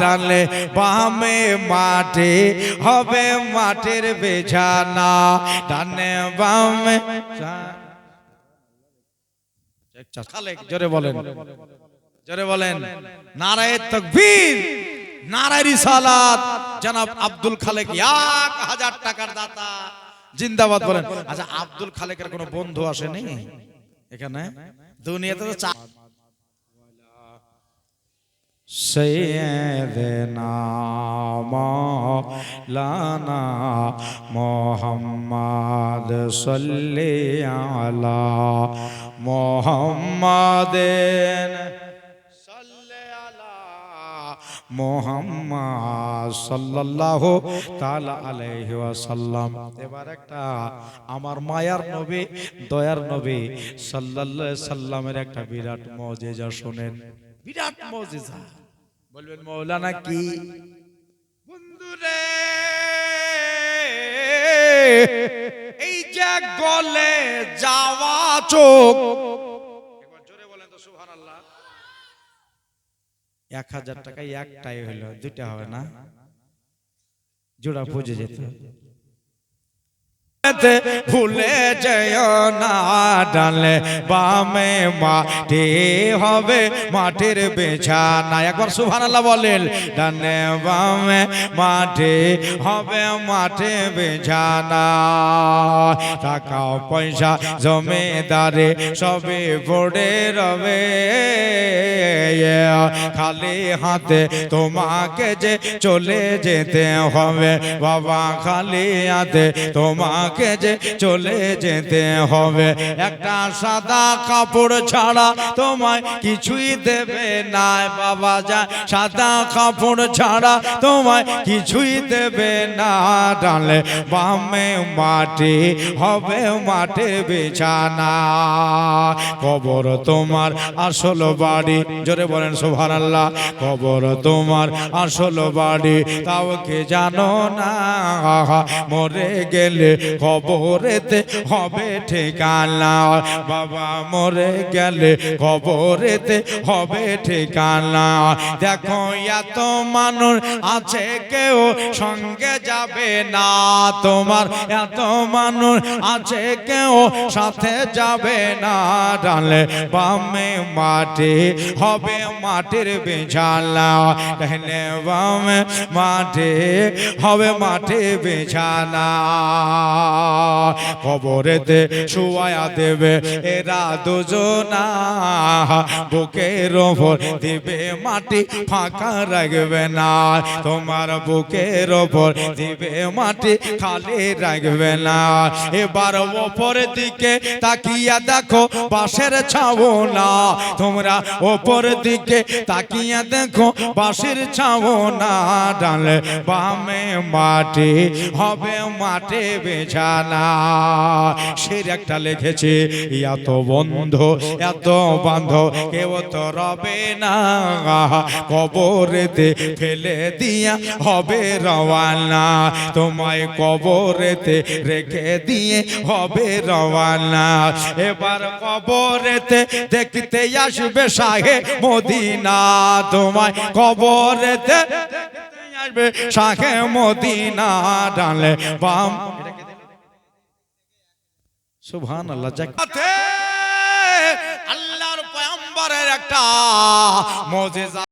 ডালে, বামে মাঠে, হবে মাঠের বেছানা ডানে, বামে জোরে বলেন। জোরে বলেন। তকবীর, নারায়ে রিসালাত। জনাব আব্দুল খালেক, এক হাজার টাকার দাতা। জিন্দাবাদ বলেন। আচ্ছা আব্দুল খালেকের কোনো বন্ধু আসেনি এখানে? দুনিয়াতে তো সৈয়দনা মৌলানা মোহাম্মদ সাল্লি আলা মোহাম্মদিন সাল্লি আলা মোহাম্মদ সাল্লাল্লাহু তাআলা আলাইহি ওয়াসাল্লাম এবার একটা আমার মায়ার নবী, দয়ার নবী সাল্লাল্লাহু সাল্লামের একটা বিরাট মুজিজা শুনেন। বিরাট মুজিজা। বলবেন মৌলানা কি? বন্ধুরে এই যে গলে যাওয়া চোখ। একবার জোরে বলেন তো সুবহানাল্লাহ। এক হাজার টাকা একটাই হইল দুইটা হবে না? জোড়া পুজো যেত ভুলে যেও না, ডালে বামে মাটি হবে, মাটির বেছানা। একবার সুবহানাল্লাহ বলেন ডানে বামে মাটি হবে মাঠে বেছানা। টাকা পয়সা, জমিদারে সবে পড়ে রবে। খালি হাতে তোমাকে যে চলে যেতে হবে, বাবা খালি হাতে তোমাকে যে চলে যেতে হবে। একটা সাদা কাপড় ছাড়া তোমায় কিছুই দেবে না বাবা যা। সাদা কাপড় ছাড়া তোমায় কিছুই দেবে না। ডালে বামে মাটি, হবে মাঠে বিছানা। কবর তোমার আসল বাড়ি। জোরে বলেন সোভান আল্লাহ কবর তোমার আসল বাড়ি। তাও কে জানো না? মরে গেলে কবরেতে হবে ঠিকানা। বাবা মরে গেলে কবরেতে হবে ঠিকানা। দেখো, এত মানুষ আছে, কেউ সঙ্গে যাবে না। তোমার এত মানুষ আছে, কেউ সাথে যাবে না। ডালে বামে মাটি, হবে মাটির বিছানা। ডালে বামে মাটি, হবে মাটি বিছানা। কবরেতে শুয়ায়া দেবে। এরা দুজনা বুকের ওপর দিবে, মাটি ফাঁকা রাখবে না। তোমার বুকের ওপর দিবে, মাটি খালি রাখবে না। এবার ওপর দিকে তাকিয়া দেখো, বাঁশের ছাবো না তোমরা ওপর দিকে তাকিয়া দেখো, বাঁশের ছাবো না ডালে বামে মাটি, হবে মাঠে বেছানা সের একটা লিখেছে, এত বন্ধ, এত বান্ধ, কেউ তো রবে না। কবরেতে ফেলে দিয়া হবে রওয়ানা। তোমায় কবরেতে রেখে দিয়ে হবে রওয়ানা। এবার কবরেতে দেখতে আসবে শাহে মদিনা। তোমায় কবরেতে আসবে শাহে মদিনা। ডালে বাম সুবহান আল্লাহ আল্লাহর পয়ম্বরের একটা মজেজা।